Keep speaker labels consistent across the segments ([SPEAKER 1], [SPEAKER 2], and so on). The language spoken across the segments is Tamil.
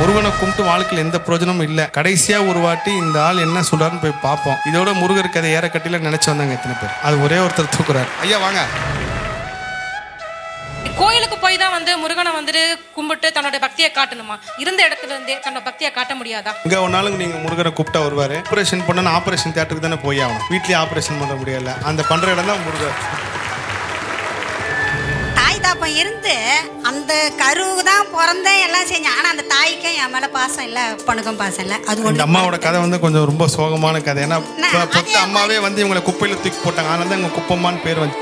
[SPEAKER 1] முருகனை கும்பிட்டு வாழ்க்கையில் எந்த பிரயோஜனமும் இல்லை. கடைசியா ஒரு வாட்டி இந்த ஆள் என்ன சொல்றாருன்னு போய் பார்ப்போம். இதோட முருகர் கதை ஏறக்கட்டில நினைச்சு வந்தாங்க எத்தனை பேர். அது ஒரே ஒருத்தர் தூக்குறாரு. ஐயா வாங்க.
[SPEAKER 2] கோயிலுக்கு போய் தான் வந்து முருகனை வந்துட்டு கும்பிட்டு தன்னோட பக்தியை காட்டணுமா? இருந்த இடத்துல இருந்தே தன்னோட பக்தியை காட்ட முடியாதா?
[SPEAKER 1] இங்க ஒரு நாளுக்கு நீங்க முருகனை கூப்பிட்டா வருவாரு. ஆபரேஷன் பண்ணா ஆபரேஷன் தியேட்டருக்கு தானே போய் ஆகணும். வீட்லயே ஆபரேஷன் பண்ண முடியல. அந்த பண்ற இடம் தான் முருகர்.
[SPEAKER 3] தாப்பம் இருந்து அந்த கருவுக்கு தான் பிறந்தேன் எல்லாம் செஞ்சேன் ஆனால் அந்த தாய்க்கும் என் மேலே பாசம் இல்லை பொண்ணுக்கும் பாசம் இல்லை. அது ஒன்று
[SPEAKER 1] அம்மாவோட கதை வந்து கொஞ்சம் ரொம்ப சோகமான கதை. ஏன்னா பெத்த அம்மாவே வந்து இவங்களை குப்பையில தூக்கி போட்டாங்க. அதனால தான் இவங்க குப்பம்மான்னு பேர் வந்து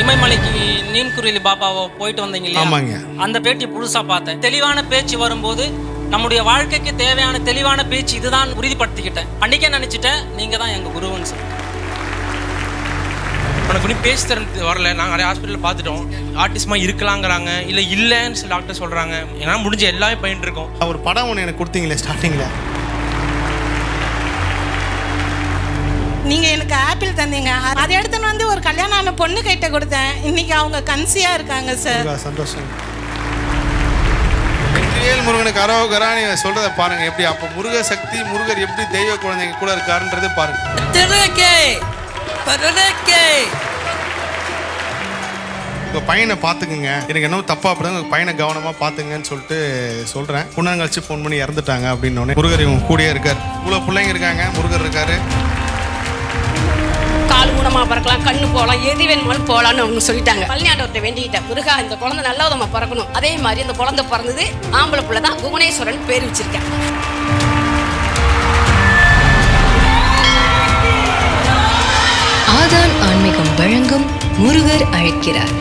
[SPEAKER 4] இமயமலைக்கு நீம்குருவி பாபாவை போயிட்டு வந்தீங்க இல்லையா?
[SPEAKER 1] ஆமாங்க.
[SPEAKER 4] அந்த பேட்டி புதுசா பார்த்தேன். தெளிவான பேச்சு வரும்போது நம்முடைய வாழ்க்கைக்கு தேவையான தெளிவான பேச்சு இதுதான் உறுதிப்படுத்திக்கிட்டேன். அன்னைக்கே நினைச்சிட்டேன் நீங்க தான் எங்க குருவன்னு சொல்லி
[SPEAKER 5] இன்னும் பேச்சு திறன் வரல. நாங்கள் நிறைய ஹாஸ்பிட்டலில் பார்த்துட்டோம். ஆர்டிஸ்மா இருக்கலாங்கிறாங்க. இல்லை இல்லைன்னு சில டாக்டர் சொல்கிறாங்க ஏன்னா முடிஞ்ச எல்லாமே பயின்று இருக்கோம்.
[SPEAKER 1] ஒரு படம் ஒன்று எனக்கு கொடுத்தீங்களே ஸ்டார்டிங்ல
[SPEAKER 6] நீங்க எனக்கு ஆப்பிள் தந்தீங்க. அதை எடுத்துன்னு வந்து ஒரு கல்யாணம் ஆன பொண்ணு கிட்ட கொடுத்தேன். இன்னைக்கு அவங்க கன்சியா இருக்காங்க சார்
[SPEAKER 1] சந்தோஷம். வெற்றிவேல் முருகனுக்கு அரோகரா நீங்க சொல்றத பாருங்க. எப்படி அப்ப முருக சக்தி முருகர் எப்படி தெய்வ குழந்தைங்க கூட இருக்காருன்றது பாருங்க. உங்க பையனை பார்த்துக்குங்க. எனக்கு என்ன தப்பா அப்படிதான் பையனை கவனமா பார்த்துங்கன்னு சொல்லிட்டு சொல்றேன். புண்ணன் கழிச்சு ஃபோன் பண்ணி இறந்துட்டாங்க அப்படின்னு முருகர் இவங்க கூடயே இருக்கார். இவ்வளவு பிள்ளைங்க இருக்காங்க. முருகர் இருக்காரு.
[SPEAKER 7] கால் ஊனமா பறக்கலாம் கண்ணு போகலாம் எது வேணுமாலும் போகலான்னு அவங்க சொல்லிட்டாங்க. பழனியாண்டவர்கிட்ட வேண்டிக்கிட்டேன் முருகா இந்த குழந்தை நல்ல விதமா பிறக்கணும். அதே மாதிரி இந்த குழந்தை பிறந்தது ஆம்பளை பிள்ளை தான் புவனேஸ்வரன் பேர் வச்சிருக்கேன்.
[SPEAKER 8] ஆதான் ஆன்மீகம் வழங்கும் முருகர் அழைக்கிறார்.